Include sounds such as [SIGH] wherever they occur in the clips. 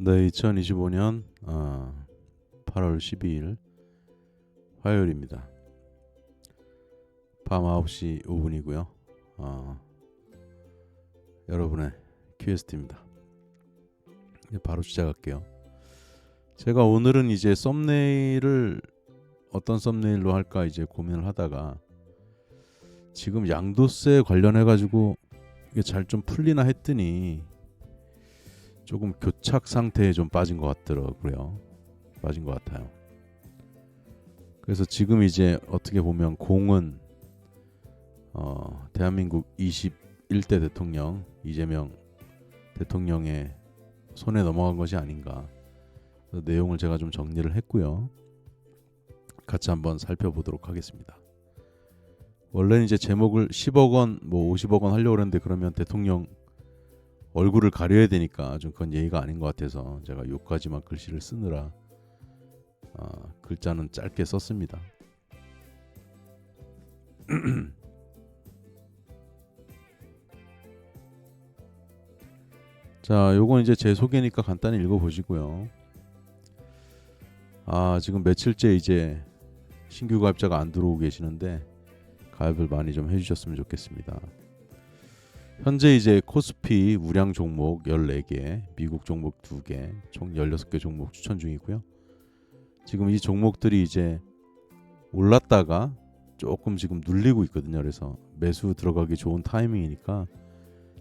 네, 2025년 아, 8월 12일 화요일입니다. 밤 9시 5분이고요. 아, 여러분의 퀘스트입니다. 바로 시작할게요. 제가 오늘은 이제 썸네일을 어떤 썸네일로 할까 이제 고민을 하다가 지금 양도세 관련해 가지고 이게 잘 좀 풀리나 했더니 조금 교착 상태에 좀 빠진 것 같더라고요. 빠진 것 같아요. 그래서 지금 이제 어떻게 보면 공은 어, 대한민국 21대 대통령 이재명 대통령의 손에 넘어간 것이 아닌가. 내용을 제가 좀 정리를 했고요. 같이 한번 살펴보도록 하겠습니다. 원래는 이제 제목을 10억 원, 뭐 50억 원 하려고 했는데 그러면 대통령 얼굴을 가려야 되니까 좀 그건 예의가 아닌 것 같아서 제가 요까지만 글씨를 쓰느라 아, 글자는 짧게 썼습니다. [CLEARS THROAT] 자, 요건 이제 제 소개니까 간단히 읽어 보시고요. 아, 지금 며칠째 이제 신규 가입자가 안 들어오고 계시는데 가입을 많이 좀 해주셨으면 좋겠습니다. 현재 이제 코스피 우량 종목 14개, 미국 종목 2개, 총 16개 종목 추천 중이고요. 지금 이 종목들이 이제 올랐다가 조금 지금 눌리고 있거든요. 그래서 매수 들어가기 좋은 타이밍이니까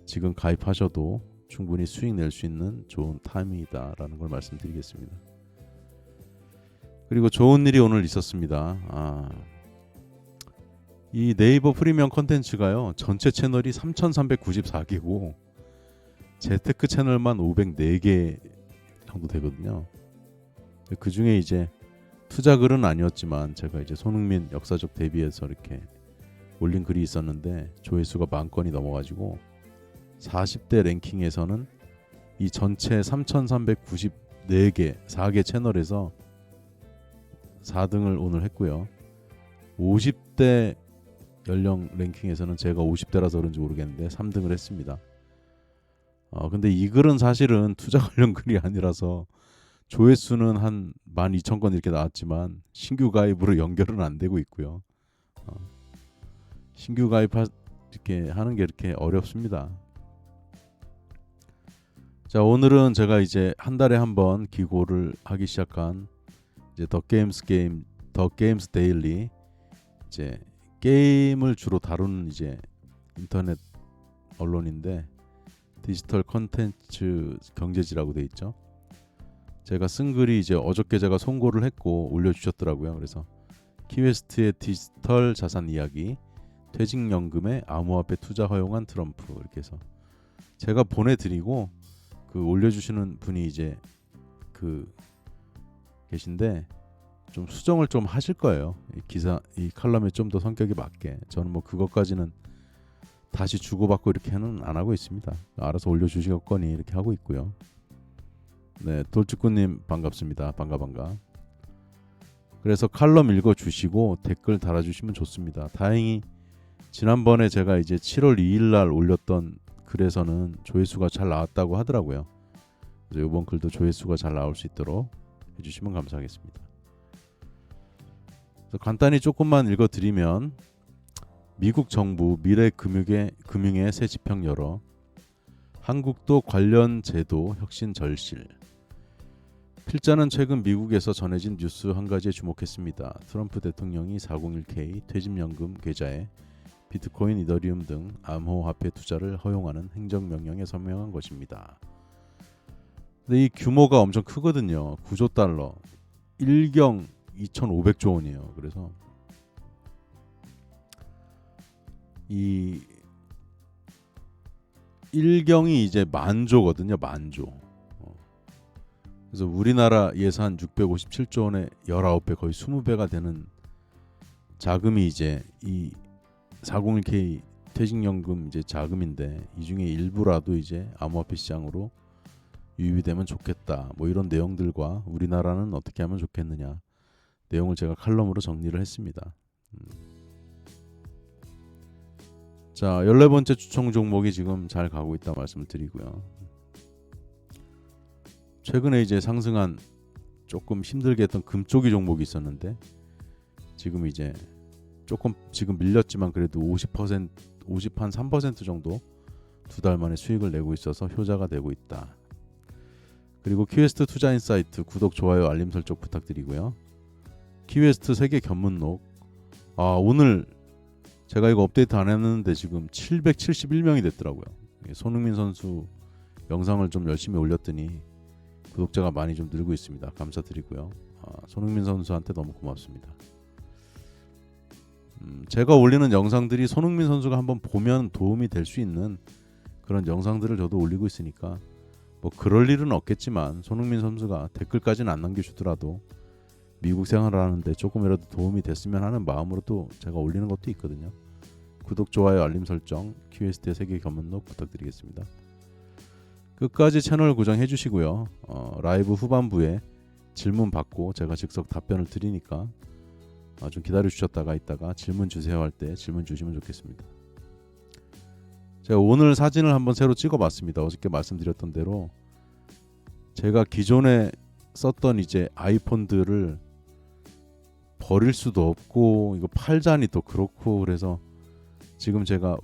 지금 가입하셔도 충분히 수익 낼 수 있는 좋은 타이밍이다라는 걸 말씀드리겠습니다. 그리고 좋은 일이 오늘 있었습니다. 아, 이 네이버 프리미엄 컨텐츠가요. 전체 채널이 3,394개고 재테크 채널만 504개 정도 되거든요. 그 중에 이제 투자 글은 아니었지만 제가 이제 손흥민 역사적 데뷔에서 이렇게 올린 글이 있었는데 조회수가 만 건이 넘어가지고 40대 랭킹에서는 이 전체 3,394개 4개 채널에서 4등을 오늘 했고요. 50대 연령 랭킹에서는 제가 50대라서 그런지 모르겠는데 3등을 했습니다. 어, 근데 이 글은 사실은 투자 관련 글이 아니라서 조회수는 한 12,000건 이렇게 나왔지만 신규 가입으로 연결은 안 되고 있고요. 어, 신규 가입 이렇게 하는 게 이렇게 어렵습니다. 자 오늘은 제가 이제 한 달에 한 번 기고를 하기 시작한 이제 더 게임스 게임 더 게임스 데일리 이제 게임을 주로 다루는 이제 인터넷 언론인데 디지털 컨텐츠 경제지라고 돼 있죠. 제가 쓴 글이 이제 어저께 제가 송고를 했고 올려주셨더라고요. 그래서 키웨스트의 디지털 자산 이야기, 퇴직연금의 암호화폐 투자 허용한 트럼프 이렇게 해서 제가 보내드리고 그 올려주시는 분이 이제 그 계신데 좀 수정을 좀 하실 거예요. 이 기사 이 칼럼에 좀 더 성격이 맞게 저는 뭐 그것까지는 다시 주고받고 이렇게는 안 하고 있습니다. 알아서 올려주시겠거니 이렇게 하고 있고요. 네, 돌직구님 반갑습니다. 반가 반가. 그래서 칼럼 읽어주시고 댓글 달아주시면 좋습니다. 다행히 지난번에 제가 이제 7월 2일 날 올렸던 글에서는 조회수가 잘 나왔다고 하더라고요. 그래서 이번 글도 조회수가 잘 나올 수 있도록 해주시면 감사하겠습니다. 간단히 조금만 읽어드리면 미국 정부 미래 금융의 금융의 새 지평 열어 한국도 관련 제도 혁신 절실 필자는 최근 미국에서 전해진 뉴스 한 가지에 주목했습니다. 트럼프 대통령이 401k 퇴직연금 계좌에 비트코인, 이더리움 등 암호화폐 투자를 허용하는 행정명령에 서명한 것입니다. 근데 이 규모가 엄청 크거든요. 9조 달러, 1경 2,500조 원이에요. 그래서 이 1경이 이제 만조거든요. 만조. 어. 그래서 우리나라 예산 657조 원의 19배 거의 20배가 되는 자금이 이제 이 401k 퇴직연금 이제 자금인데 이 중에 일부라도 이제 암호화폐 시장으로 유입이 되면 좋겠다. 뭐 이런 내용들과 우리나라는 어떻게 하면 좋겠느냐 내용을 제가 칼럼으로 정리를 했습니다. 음. 자, 14번째 추천 종목이 지금 잘 가고 있다 말씀을 드리고요. 최근에 이제 상승한 조금 힘들게 했던 금쪽이 종목이 있었는데 지금 이제 조금 지금 밀렸지만 그래도 50% 50한 3% 정도 두 달 만에 수익을 내고 있어서 효자가 되고 있다. 그리고 큐에스트 투자 인사이트 구독 좋아요 알림 설정 부탁드리고요. 큐에스트 세계 견문록 아 오늘 제가 이거 업데이트 안 했는데 지금 771명이 됐더라고요. 예, 손흥민 선수 영상을 좀 열심히 올렸더니 구독자가 많이 좀 늘고 있습니다. 감사드리고요. 아, 손흥민 선수한테 너무 고맙습니다. 음, 제가 올리는 영상들이 손흥민 선수가 한번 보면 도움이 될 수 있는 그런 영상들을 저도 올리고 있으니까 뭐 그럴 일은 없겠지만 손흥민 선수가 댓글까지는 안 남겨주더라도 미국 생활을 하는데 조금이라도 도움이 됐으면 하는 마음으로 또 제가 올리는 것도 있거든요. 구독, 좋아요, 알림 설정, QST 세계 견문록 부탁드리겠습니다. 끝까지 채널 고정해 주시고요. 어, 라이브 후반부에 질문 받고 제가 즉석 답변을 드리니까 아, 좀 기다려 주셨다가 있다가 질문 주세요 할 때 질문 주시면 좋겠습니다. 제가 오늘 사진을 한번 새로 찍어봤습니다. 어저께 말씀드렸던 대로 제가 기존에 썼던 이제 아이폰들을 버릴 수도 없고 이거 팔자니 또 그렇고 그래서 지금 제가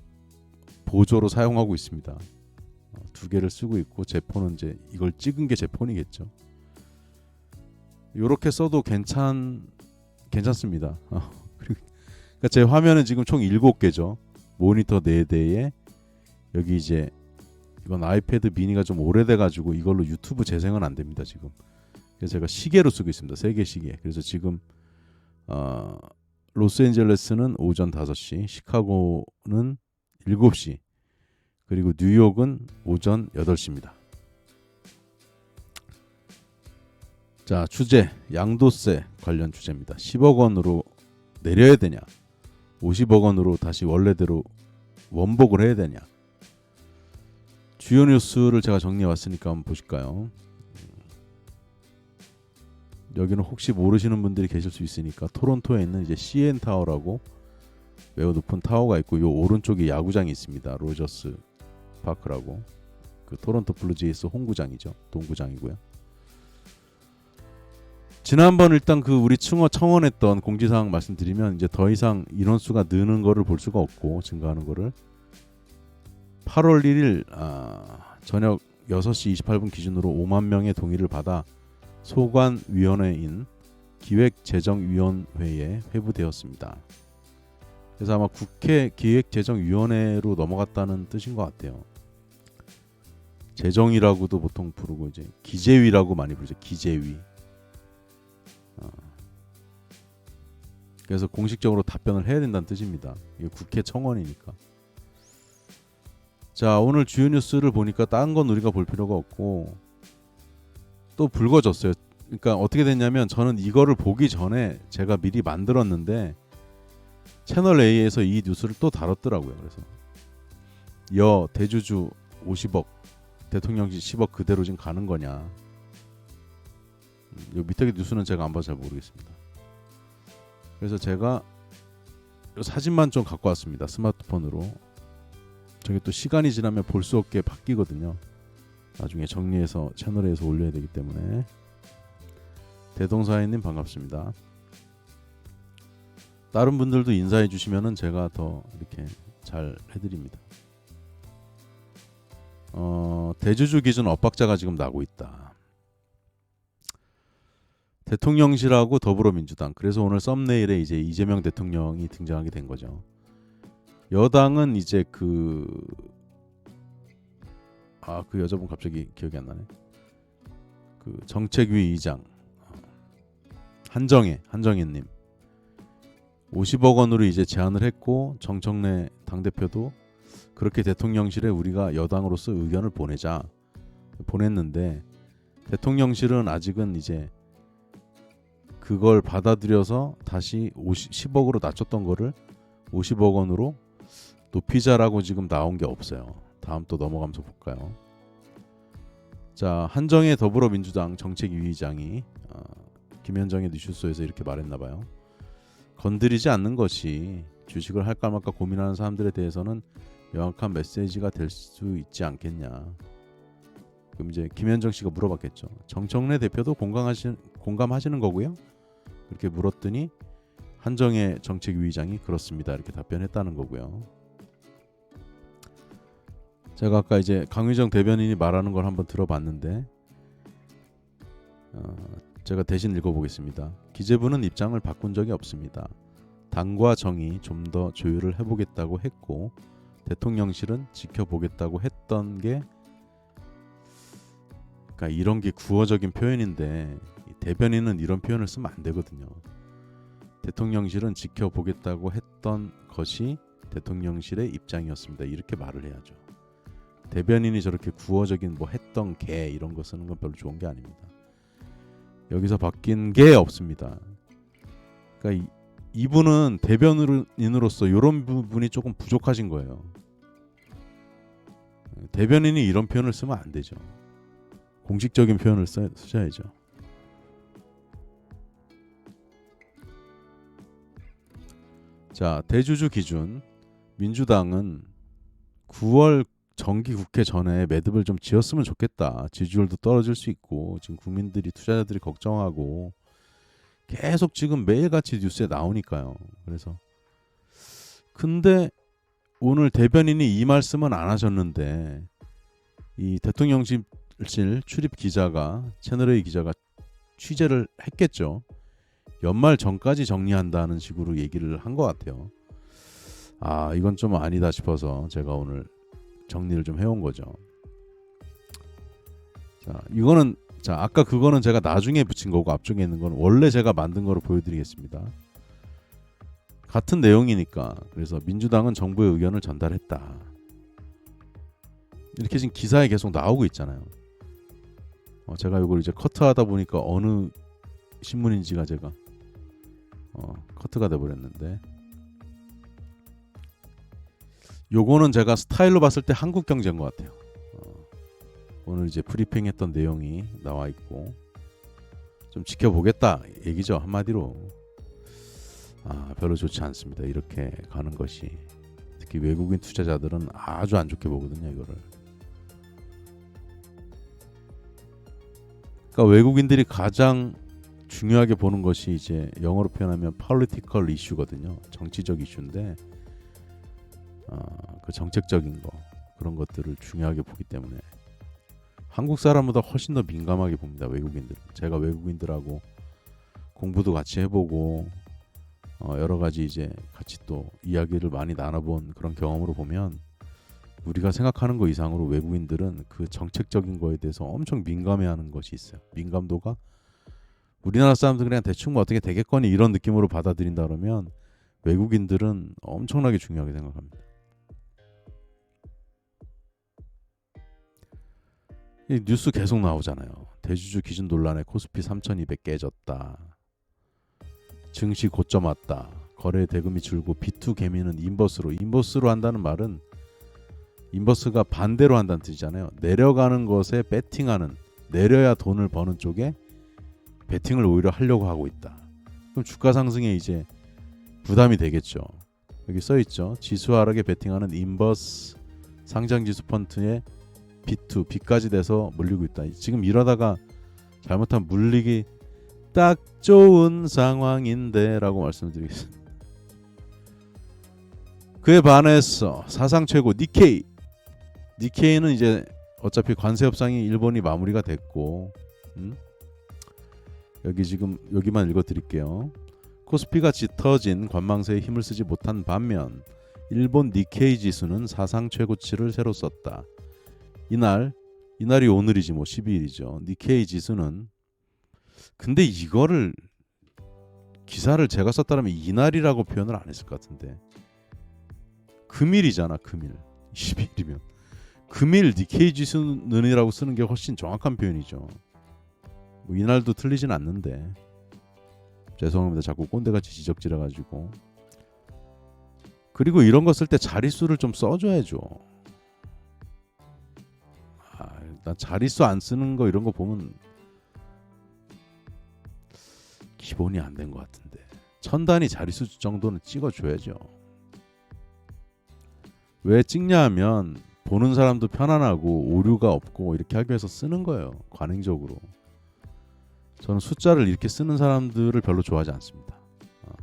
보조로 사용하고 있습니다. 어, 두 개를 쓰고 있고 제 폰은 이제 이걸 찍은 게 제 폰이겠죠. 이렇게 써도 괜찮 괜찮습니다. 어, [LAUGHS] 그러니까 제 화면은 지금 총 7개죠. 모니터 4대에 여기 이제 이건 아이패드 미니가 좀 오래돼 가지고 이걸로 유튜브 재생은 안 됩니다, 지금. 그래서 제가 시계로 쓰고 있습니다. 세계 시계. 그래서 지금 어, 로스앤젤레스는 오전 5시, 시카고는 7시, 그리고 뉴욕은 오전 8시입니다. 자, 주제 양도세 관련 주제입니다. 10억 원으로 내려야 되냐? 50억 원으로 다시 원래대로 원복을 해야 되냐? 주요 뉴스를 제가 정리해 왔으니까 한번 보실까요? 여기는 혹시 모르시는 분들이 계실 수 있으니까 토론토에 있는 이제 CN 타워라고 매우 높은 타워가 있고 요 오른쪽에 야구장이 있습니다. 로저스 파크라고 그 토론토 블루제이스 홈구장이죠. 동구장이고요. 지난번 일단 그 우리 충어 청원했던 공지사항 말씀드리면 이제 더 이상 인원수가 느는 거를 볼 수가 없고 증가하는 거를 8월 1일 아, 저녁 6시 28분 기준으로 5만 명의 동의를 받아 소관위원회인 기획재정위원회에 회부되었습니다. 그래서 아마 국회 기획재정위원회로 넘어갔다는 뜻인 것 같아요. 재정이라고도 보통 부르고 이제 기재위라고 많이 부르죠. 기재위. 어. 그래서 공식적으로 답변을 해야 된다는 뜻입니다. 이게 국회 청원이니까. 자 오늘 주요 뉴스를 보니까 딴 건 우리가 볼 필요가 없고 또 붉어졌어요. 그러니까 어떻게 됐냐면 저는 이거를 보기 전에 제가 미리 만들었는데 채널 A에서 이 뉴스를 또 다뤘더라고요. 그래서 여 대주주 50억 대통령직 10억 그대로 지금 가는 거냐. 음, 요 밑에 뉴스는 제가 안 봐서 잘 모르겠습니다. 그래서 제가 요 사진만 좀 갖고 왔습니다. 스마트폰으로. 저게 또 시간이 지나면 볼 수 없게 바뀌거든요. 나중에 정리해서 채널에서 올려야 되기 때문에 대동사인님 반갑습니다. 다른 분들도 인사해 주시면은 제가 더 이렇게 잘 해드립니다. 어, 대주주 기준 엇박자가 지금 나고 있다. 대통령실하고 더불어민주당 그래서 오늘 썸네일에 이제 이재명 대통령이 등장하게 된 거죠. 여당은 이제 그 아 그 여자분 갑자기 기억이 안 나네. 그 정책위 의장 한정혜 한정혜님 50억 원으로 이제 제안을 했고 정청래 당 대표도 그렇게 대통령실에 우리가 여당으로서 의견을 보내자 보냈는데 대통령실은 아직은 이제 그걸 받아들여서 다시 50, 10억으로 낮췄던 거를 50억 원으로 높이자라고 지금 나온 게 없어요. 다음 또 넘어가면서 볼까요? 자 한정혜 더불어민주당 정책위의장이 어, 김현정의 뉴스소에서 이렇게 말했나 봐요. 건드리지 않는 것이 주식을 할까 말까 고민하는 사람들에 대해서는 명확한 메시지가 될 수 있지 않겠냐. 그럼 이제 김현정 씨가 물어봤겠죠. 정청래 대표도 공감하시 공감하시는 거고요. 그렇게 물었더니 한정혜 정책위의장이 그렇습니다. 이렇게 답변했다는 거고요. 제가 아까 이제 강유정 대변인이 말하는 걸 한번 들어봤는데 어, 제가 대신 읽어보겠습니다. 기재부는 입장을 바꾼 적이 없습니다. 당과 정이 좀 더 조율을 해보겠다고 했고 대통령실은 지켜보겠다고 했던 게 그러니까 이런 게 구어적인 표현인데 이 대변인은 이런 표현을 쓰면 안 되거든요. 대통령실은 지켜보겠다고 했던 것이 대통령실의 입장이었습니다. 이렇게 말을 해야죠. 대변인이 저렇게 구어적인 뭐 했던 게 이런 거 쓰는 건 별로 좋은 게 아닙니다. 여기서 바뀐 게 없습니다. 그러니까 이, 이분은 대변인으로서 이런 부분이 조금 부족하신 거예요. 대변인이 이런 표현을 쓰면 안 되죠. 공식적인 표현을 써, 쓰셔야죠. 자, 대주주 기준 민주당은 9월 정기 국회 전에 매듭을 좀 지었으면 좋겠다. 지지율도 떨어질 수 있고 지금 국민들이 투자자들이 걱정하고 계속 지금 매일같이 뉴스에 나오니까요. 그래서 근데 오늘 대변인이 이 말씀은 안 하셨는데 이 대통령실 출입 기자가 채널A 기자가 취재를 했겠죠. 연말 전까지 정리한다는 식으로 얘기를 한 것 같아요. 아 이건 좀 아니다 싶어서 제가 오늘 정리를 좀 해온 거죠. 자 이거는 자 아까 그거는 제가 나중에 붙인 거고 앞쪽에 있는 건 원래 제가 만든 거로 보여드리겠습니다. 같은 내용이니까 그래서 민주당은 정부의 의견을 전달했다. 이렇게 지금 기사에 계속 나오고 있잖아요. 어, 제가 이걸 이제 커트하다 보니까 어느 신문인지가 제가 어, 커트가 돼 버렸는데 요거는 제가 스타일로 봤을 때 한국 경제인 것 같아요. 어, 오늘 이제 프리핑했던 내용이 나와 있고 좀 지켜보겠다 얘기죠 한마디로 아 별로 좋지 않습니다. 이렇게 가는 것이 특히 외국인 투자자들은 아주 안 좋게 보거든요 이거를. 그러니까 외국인들이 가장 중요하게 보는 것이 이제 영어로 표현하면 political issue거든요. 정치적 이슈인데 어, 그 정책적인 거 그런 것들을 중요하게 보기 때문에 한국 사람보다 훨씬 더 민감하게 봅니다. 외국인들. 제가 외국인들하고 공부도 같이 해보고 어, 여러 가지 이제 같이 또 이야기를 많이 나눠본 그런 경험으로 보면 우리가 생각하는 것 이상으로 외국인들은 그 정책적인 거에 대해서 엄청 민감해하는 것이 있어요. 민감도가 우리나라 사람들 그냥 대충 뭐 어떻게 되겠거니 이런 느낌으로 받아들인다 그러면 외국인들은 엄청나게 중요하게 생각합니다. 뉴스 계속 나오잖아요. 대주주 기준 논란에 코스피 3,200 깨졌다. 증시 고점 왔다. 거래 대금이 줄고 비투 개미는 인버스로 인버스로 한다는 말은 인버스가 반대로 한다는 뜻이잖아요. 내려가는 것에 베팅하는 내려야 돈을 버는 쪽에 베팅을 오히려 하려고 하고 있다. 그럼 주가 상승에 이제 부담이 되겠죠. 여기 써 있죠. 지수 하락에 베팅하는 인버스 상장 지수 펀트에 B2, B까지 돼서 물리고 있다. 지금 이러다가 잘못하면 물리기 딱 좋은 상황인데라고 말씀드리겠습니다. 그에 반해서 사상 최고 니케이 니케이는 이제 어차피 관세 협상이 일본이 마무리가 됐고 음? 여기 지금 여기만 읽어드릴게요. 코스피가 짙어진 관망세에 힘을 쓰지 못한 반면 일본 니케이 지수는 사상 최고치를 새로 썼다. 이날 이날이 오늘이지 뭐 12일이죠. 니케이 지수는 근데 이거를 기사를 제가 썼다면 이날이라고 표현을 안 했을 것 같은데 금일이잖아 금일 [LAUGHS] 12일이면 금일 니케이 지수는이라고 쓰는 게 훨씬 정확한 표현이죠. 뭐 이날도 틀리진 않는데 죄송합니다. 자꾸 꼰대같이 지적질해 가지고 그리고 이런 거 쓸 때 자릿수를 좀 써줘야죠. 아, 난 자릿수 안 쓰는 거 이런 거 보면 기본이 안 된 것 같은데 천 단위 자릿수 정도는 찍어줘야죠. 왜 찍냐 하면 보는 사람도 편안하고 오류가 없고 이렇게 하기 위해서 쓰는 거예요. 관행적으로. 저는 숫자를 이렇게 쓰는 사람들을 별로 좋아하지 않습니다. 어.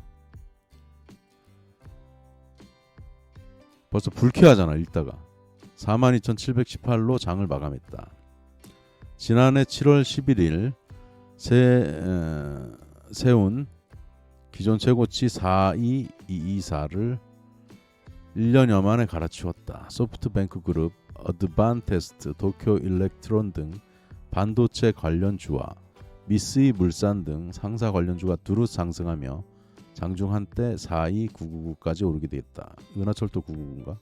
벌써 불쾌하잖아 읽다가 42,718로 장을 마감했다. 지난해 7월 11일 세, 에, 세운 기존 최고치 42224를 1년여 만에 갈아치웠다. 소프트뱅크 그룹, 어드반테스트, 도쿄 일렉트론 등 반도체 관련주와 미쓰이 물산 등 상사 관련주가 두루 상승하며 장중 한때 42999까지 오르게 되었다. 은하철도 999인가?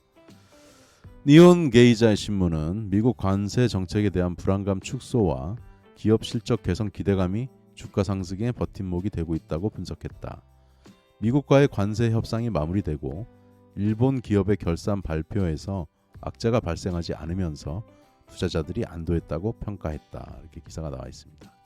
니온 게이자의 신문은 미국 관세 정책에 대한 불안감 축소와 기업 실적 개선 기대감이 주가 상승의 버팀목이 되고 있다고 분석했다. 미국과의 관세 협상이 마무리되고 일본 기업의 결산 발표에서 악재가 발생하지 않으면서 투자자들이 안도했다고 평가했다. 이렇게 기사가 나와 있습니다.